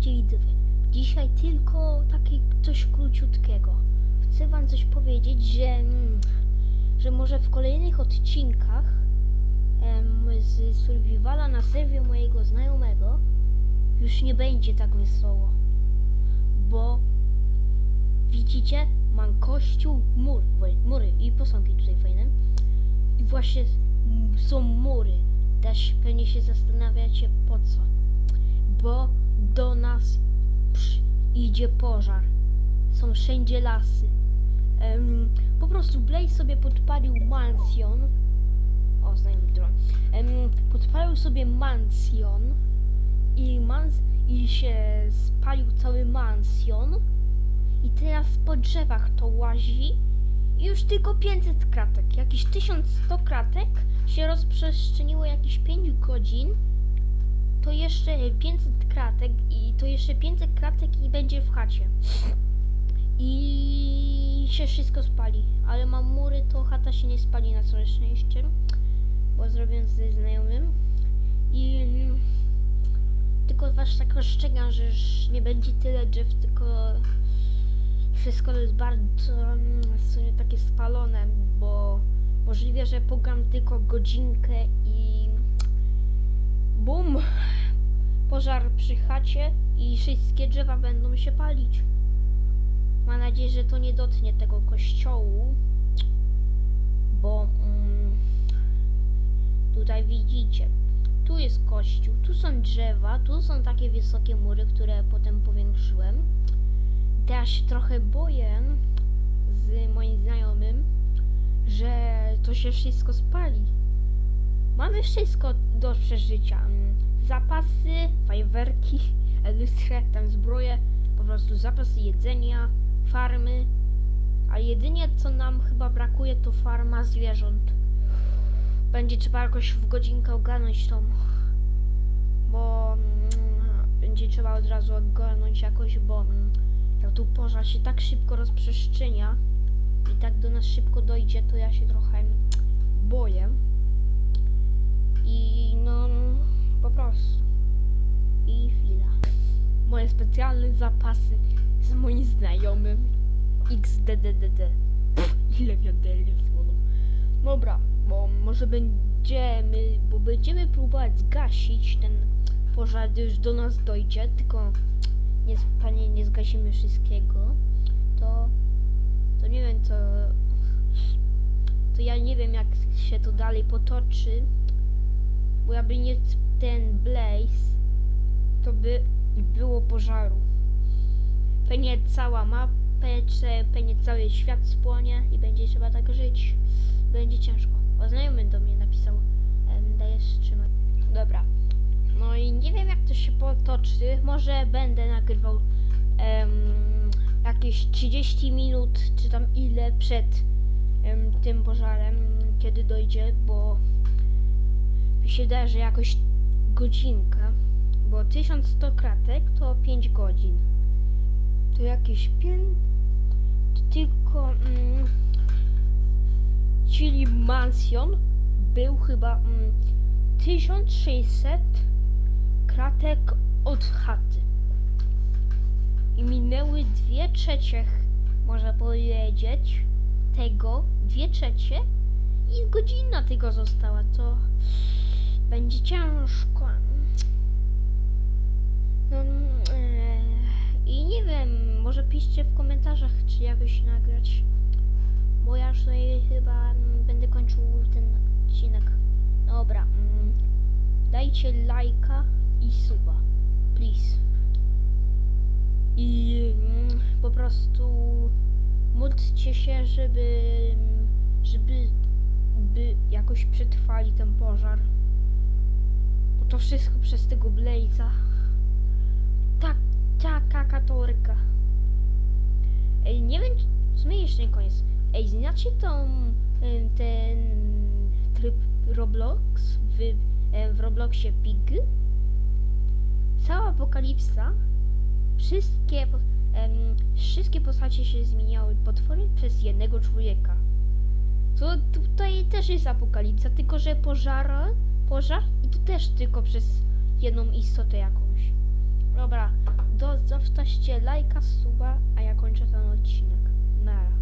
Słuchajcie widzowie, dzisiaj tylko takie coś króciutkiego. Chcę wam coś powiedzieć, że, mm, że może w kolejnych odcinkach em, z Survivala na serwie mojego znajomego już nie będzie tak wesoło. Bo widzicie, mam kościół, mur, mury i posągi tutaj fajne. I właśnie są mury. Też pewnie się zastanawiacie po co bo idzie pożar. Są wszędzie lasy. Em, po prostu Blaze sobie podpalił mansjon. O, znajomy dron. Em, podpalił sobie mansjon i, mans i się spalił cały mansjon. I teraz po drzewach to łazi. I już tylko 500 kratek. Jakieś 1100 kratek się rozprzestrzeniło jakieś 5 godzin to jeszcze 500 kratek i to jeszcze 500 kratek i będzie w chacie. I się wszystko spali, ale mam mury, to chata się nie spali na całe szczęście, bo zrobię ze znajomym. I tylko was tak ostrzegam, że już nie będzie tyle drzew, tylko wszystko jest bardzo mm, w sumie takie spalone, bo możliwe, że pogram tylko godzinkę i Pożar przy chacie i wszystkie drzewa będą się palić. Mam nadzieję, że to nie dotknie tego kościołu, bo mm, tutaj widzicie, tu jest kościół, tu są drzewa, tu są takie wysokie mury, które potem powiększyłem. Teraz się trochę boję z moim znajomym, że to się wszystko spali. Mamy wszystko do przeżycia. Zapasy, fajerwerki, lustrę, tam zbroję, po prostu zapasy jedzenia, farmy. A jedynie co nam chyba brakuje to farma zwierząt. Będzie trzeba jakoś w godzinkę ogarnąć tą, bo mm, będzie trzeba od razu ogarnąć jakoś, bo mm, jak tu pożar się tak szybko rozprzestrzenia i tak do nas szybko dojdzie, to ja się trochę moim znajomym XDDDD. Ile z wodą. Dobra, bo może będziemy, bo będziemy próbować zgasić ten pożar, gdy już do nas dojdzie, tylko nie, panie, nie zgasimy wszystkiego, to, to nie wiem co, to ja nie wiem jak się to dalej potoczy, bo jakby nie ten blaze, to by było pożaru. Pewnie cała mapa, czy pewnie cały świat spłonie i będzie trzeba tak żyć. Będzie ciężko. O, znajomy do mnie napisał, dajesz trzymać. Dobra. No i nie wiem jak to się potoczy. Może będę nagrywał jakieś 30 minut, czy tam ile przed tym pożarem, kiedy dojdzie, bo mi się wydaje, że jakoś godzinka, bo 1100 kratek to 5 godzin. 5, to tylko, mm, czyli mansion był chyba mm, 1600 kratek od chaty. I minęły dwie trzecie, można powiedzieć, tego, dwie trzecie i godzina tego została, to będzie ciężko. Wiem, może piszcie w komentarzach, czy jakoś nagrać. Bo ja już tutaj chyba mm, będę kończył ten odcinek. Dobra, mm, dajcie lajka i suba, please. I mm, po prostu módlcie się, żeby, żeby by jakoś przetrwali ten pożar. Bo to wszystko przez tego Blaze'a. Tak, taka katorka. Ej, nie wiem, w sumie jeszcze nie koniec. Ej, znacie tą, em, ten tryb Roblox w, em, w Robloxie Pig? Cała apokalipsa, wszystkie, em, wszystkie postacie się zmieniały potwory przez jednego człowieka. To tutaj też jest apokalipsa, tylko że pożar, pożar i to też tylko przez jedną istotę jakąś. Dobra, do, zostawcie lajka, suba, a ja kończę ten odcinek. Nara.